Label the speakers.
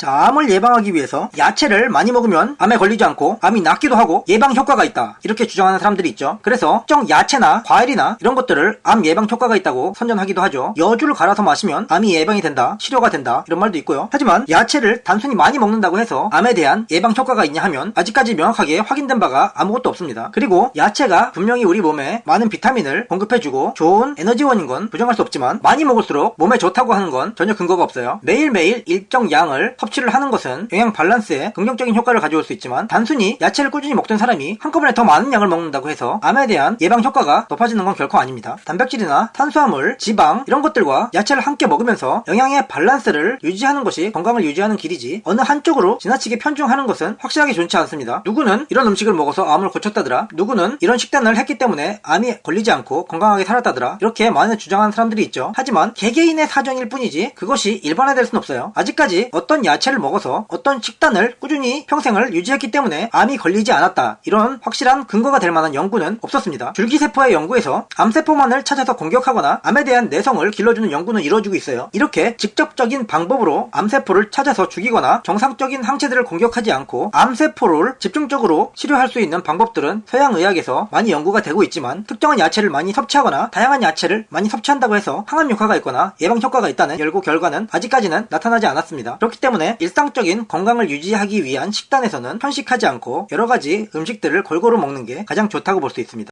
Speaker 1: 자, 암을 예방하기 위해서 야채를 많이 먹으면 암에 걸리지 않고 암이 낫기도 하고 예방 효과가 있다. 이렇게 주장하는 사람들이 있죠. 그래서 특정 야채나 과일이나 이런 것들을 암 예방 효과가 있다고 선전하기도 하죠. 여주를 갈아서 마시면 암이 예방이 된다. 치료가 된다. 이런 말도 있고요. 하지만 야채를 단순히 많이 먹는다고 해서 암에 대한 예방 효과가 있냐 하면 아직까지 명확하게 확인된 바가 아무것도 없습니다. 그리고 야채가 분명히 우리 몸에 많은 비타민을 공급해주고 좋은 에너지원인 건 부정할 수 없지만 많이 먹을수록 몸에 좋다고 하는 건 전혀 근거가 없어요. 매일매일 일정 양을 섭 취를 하는 것은 영양 밸런스에 긍정적인 효과를 가져올 수 있지만 단순히 야채를 꾸준히 먹던 사람이 한꺼번에 더 많은 양을 먹는다고 해서 암에 대한 예방 효과가 높아지는 건 결코 아닙니다. 단백질이나 탄수화물, 지방 이런 것들과 야채를 함께 먹으면서 영양의 밸런스를 유지하는 것이 건강을 유지하는 길이지 어느 한쪽으로 지나치게 편중하는 것은 확실하게 좋지 않습니다. 누구는 이런 음식을 먹어서 암을 고쳤다더라. 누구는 이런 식단을 했기 때문에 암이 걸리지 않고 건강하게 살았다더라. 이렇게 많이 주장하는 사람들이 있죠. 하지만 개개인의 사정일 뿐이지 그것이 일반화될 순 없어요. 아직까지 어떤 야채 를 먹어서 어떤 식단을 꾸준히 평생을 유지했기 때문에 암이 걸리지 않았다. 이런 확실한 근거가 될 만한 연구는 없었습니다. 줄기세포의 연구에서 암세포만을 찾아서 공격하거나 암에 대한 내성을 길러주는 연구는 이루어지고 있어요. 이렇게 직접적인 방법으로 암세포를 찾아서 죽이거나 정상적인 항체들을 공격하지 않고 암세포를 집중적으로 치료할 수 있는 방법들은 서양의학에서 많이 연구가 되고 있지만 특정한 야채를 많이 섭취하거나 다양한 야채를 많이 섭취한다고 해서 항암 효과가 있거나 예방 효과가 있다는 연구 결과는 아직까지는 나타나지 않았습니다. 그렇기 일상적인 건강을 유지하기 위한 식단에서는 편식하지 않고 여러 가지 음식들을 골고루 먹는 게 가장 좋다고 볼 수 있습니다.